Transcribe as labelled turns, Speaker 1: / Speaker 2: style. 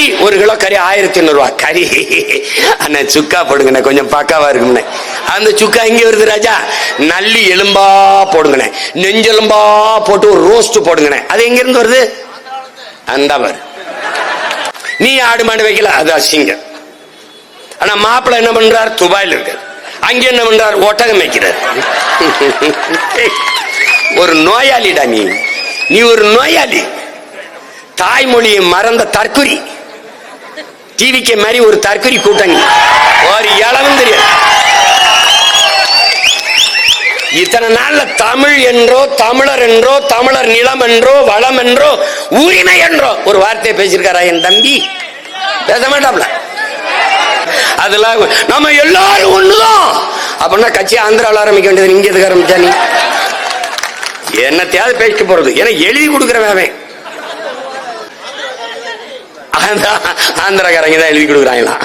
Speaker 1: கறி ஒரு கிலோ கறி ஆயிரத்தி ரூபா. கறி. அண்ணா சுக்கா போடுங்கண்ணே கொஞ்சம் பக்காவா இருக்கும்ண்ணே. அந்த சுக்கா எங்க வருது ராஜா. நல்லி எலும்பா போடுங்கண்ணே. நெஞ்செலும்பா போட்டு ஒரு ரோஸ்ட் போடுங்கண்ணே. அது எங்க இருந்து வருது? அந்த மாதிரி நீ ஆடு மாடு வைக்கல? அது அசிங்கம். ஆனா மாப்பிள்ளை என்ன பண்றார்? துபாயில் இருக்கார். அங்க என்ன பண்றார்? ஒட்டகம் வைக்கிறார். ஒரு நோயாளிடா நீ. நீ ஒரு நோயாளி. தாய்மொழியை மறந்த தற்குறி டிவிக்கு மாதிரி ஒரு தற்குறி கூட்டணி. ஒரு இளவும் தெரியாது இத்தனை நாள்ல தமிழ் என்றோ தமிழர் என்றோ தமிழர் நிலம் என்றோ வளம் என்றோ உரிமை என்றோ. ஒரு வார்த்தையை பேசியிருக்காரா என் தம்பி? பேச மாட்டாப்ல. அதெல்லாம் நம்ம எல்லாரும் ஒண்ணுதான். அப்படின்னா கட்சி ஆந்திராவில் ஆரம்பிக்க வேண்டியது இங்கே எதுக்கு ஆரம்பிச்சா நீ? என்னத்தையாவது பேசிட்டு போறது. ஏன்னா எழுதி கொடுக்குறவன் அவன். ஆந்திராக்காரங்க தான் எழுதி கொடுக்குறாங்களாம்